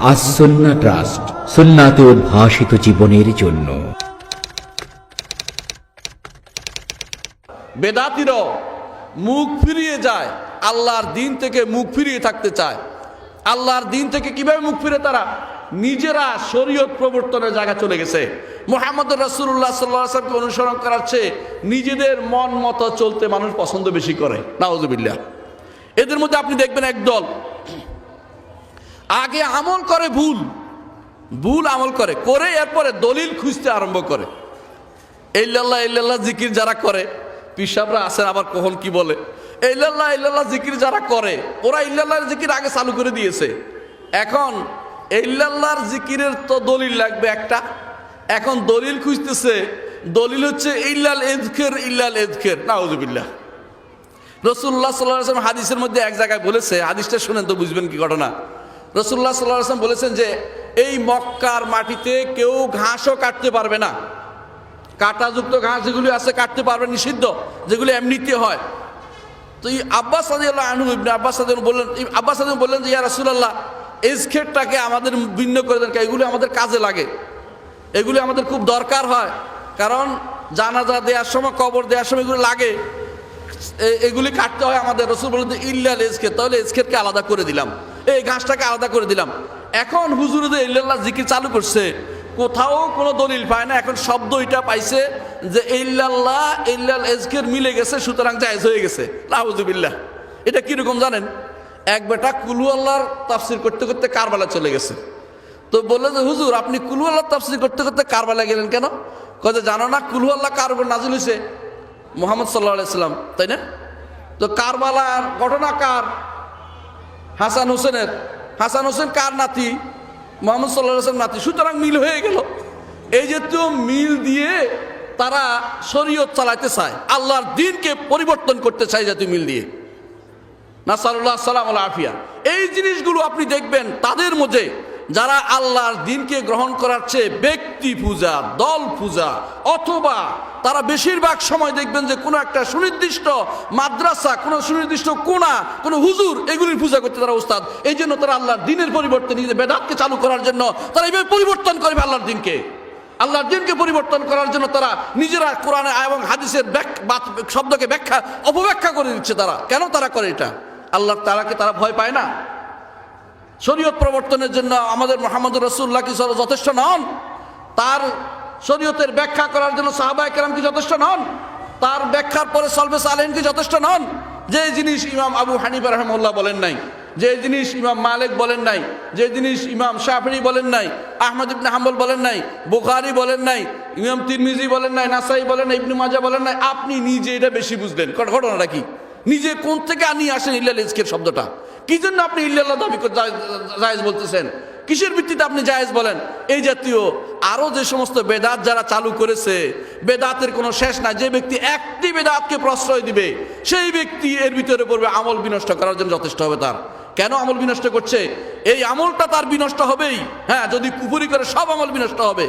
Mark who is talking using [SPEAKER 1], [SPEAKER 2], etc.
[SPEAKER 1] আসন্না trust, সুন্নাতে উদ্ভাসিত জীবনের জন্য।
[SPEAKER 2] বেদাতিরও মুখ ফিরিয়ে যায়, আল্লাহর দিন থেকে মুখ ফিরিয়ে থাকতে চায়। আল্লাহর দিন থেকে কীভাবে মুখ ফিরে তারা? নিজেরা শরীয়ত প্রবর্তনের জায়গা চলে গেছে। মোহাম্মদ রসুল্লাহ সাল্লামকে অনুসরণ করার চেয়ে নিজেদের মন মতো চলতে মানুষ পছন্দ বেশি করে। নাওজবিল্লা এদের মধ্যে আপনি দেখবেন একদল। আগে আমল করে ভুল ভুল আমল করে করে এরপরে দলিল খুঁজতে আরম্ভ করে। ইল্লাল্লাহ ইল্লাল্লাহ জিকির যারা করে, পিসাবরা আছেন আবার কখন কি বলে? ইল্লাল্লাহ ইল্লাল্লাহ জিকির যারা করে, ওরা ইল্লাল্লাহর জিকির আগে চালু করে দিয়েছে। এখন ইল্লাল্লাহর জিকিরের তো দলিল লাগবে একটা। এখন দলিল খুঁজতেছে, দলিল হচ্ছে ইল্লাল এদখের ইল্লাল এদখের নাউজুবিল্লাহ। রসুল্লাহ সাল্লাহ আসলাম হাদিসের মধ্যে এক জায়গায় বলেছে, হাদিসটা শুনেন তো বুঝবেন কি ঘটনা। রসুল্লাহ সাল্লাহ আসলাম বলেছেন যে, এই মক্কার মাটিতে কেউ ঘাসও কাটতে পারবে না। কাঁটাযুক্ত ঘাস যেগুলি আছে কাটতে পারবে নিষিদ্ধ, যেগুলি এমনিতে হয়। তো এই আব্বাস সাদিয়াল্লাহ আনু ইবনে আব্বাস সাদিয়াল বললেন, আব্বাস সাদিয়াল বললেন যে, ইয়া রাসূলুল্লাহ এজখেরটাকে আমাদের ভিন্ন করে দেন এগুলি আমাদের কাজে লাগে। এগুলি আমাদের খুব দরকার হয়, কারণ জানাজা দেওয়ার সময়, কবর দেওয়ার সময় এগুলো লাগে। এগুলি কাটতে হয় আমাদের রসুল বলেন ইল্লাল এজখের তাহলে এজখেরকে আলাদা করে দিলাম। এই ঘাসটাকে আলাদা করে দিলাম। এখন হুজুরদের ইল্লাল্লাহ জিকির চালু করছে, কোথাও কোনো দলিল পায় না। এখন শব্দ এটা পাইছে যে, ইল্লাল্লাহ, ইল্লাল এজকের মিলে গেছে, সুতরাং জায়েজ হয়ে গেছে। লাহুজুবিল্লাহ এটা কীরকম জানেন? এক বেটা কুলু আল্লাহর তাফসির করতে করতে কারবালা চলে গেছে। তো বলল যে, হুজুর, আপনি কুলু আল্লাহ তাফসির করতে করতে কারবালা গেলেন কেন? কয়ে জানো না, কুলু আল্লাহ কার উপর নাজিল হয়েছে? মোহাম্মদ সাল্লাহ আলাইসাল্লাম তাই না? তো কারবালার ঘটনা কার? হাসান হোসেনের। হাসান হোসেন কার নাতি? মোহাম্মদ সাল্লাহ হাসান নাতি। সুতরাং মিল হয়ে গেল। এই যে তো মিল দিয়ে তারা শরীয়ত চালাইতে চায়, আল্লাহর দিনকে পরিবর্তন করতে চায় জাতীয় মিল দিয়ে। নাসাল্লাহ সালাম আফিয়া। এই জিনিসগুলো আপনি দেখবেন তাদের মধ্যে যারা আল্লাহর দিনকে গ্রহণ করার চেয়ে ব্যক্তি পূজা, দল পূজা, অথবা তারা বেশিরভাগ সময় দেখবেন যে কোনো একটা সুনির্দিষ্ট মাদ্রাসা, কোনো সুনির্দিষ্ট কোনা, কোনো হুজুর এগুলির পূজা করতে তারা উস্তাদ। এই জন্য তারা আল্লাহর দিনের পরিবর্তন নিজেদের বেদাতকে চালু করার জন্য তারা এইভাবে পরিবর্তন করবে আল্লাহর দিনকে। আল্লাহর দিনকে পরিবর্তন করার জন্য তারা নিজেরা কোরআনে এবং হাদিসের শব্দকে ব্যাখ্যা, অপব্যাখ্যা করে দিচ্ছে তারা। কেন তারা করে এটা? আল্লাহ তারাকে তারা ভয় পায় না। শরীয়ত প্রবর্তনের জন্য আমাদের মোহাম্মদ রসুল্লাহ কি যথেষ্ট নন? তার শরীয়তের ব্যাখ্যা করার জন্য সাহাবায় কেরাম কি যথেষ্ট নন? তার ব্যাখ্যার পরে সলবে সালেন কি যথেষ্ট নন? যে জিনিস ইমাম আবু হানিফ রহমুল্লাহ বলেন নাই, যে জিনিস ইমাম মালিক বলেন নাই, যে জিনিস ইমাম শাফরি বলেন নাই, আহমদ ইবনে হাম্বল বলেন নাই, বুখারি বলেন নাই, ইমাম তিরমিজি বলেন নাই, নাসাই বলেন নাই, ইবনু মাজা বলেন নাই, আপনি নিজে এটা বেশি বুঝলেন। ঘট- ঘটনাটা কি? নিজে কোন থেকে আনি আসেন ইল্লাল ইজকের শব্দটা। কি জন্য আপনি ইল্লাল্লাহ দাবি জায়েজ- বলতেছেন? কিসের ভিত্তিতে আপনি জায়েজ বলেন? এই জাতীয় আরও যে সমস্ত বেদাত যারা চালু করেছে, বেদাতের কোনো শেষ নাই। যে ব্যক্তি একটি বেদাতকে প্রশ্রয় দিবে, সেই ব্যক্তি এর ভিতরে পড়বে আমল বিনষ্ট করার জন্য যথেষ্ট হবে তার। কেন আমল বিনষ্ট করছে? এই আমলটা তার বিনষ্ট হবেই। হ্যাঁ যদি কুপুরি করে সব আমল বিনষ্ট হবে।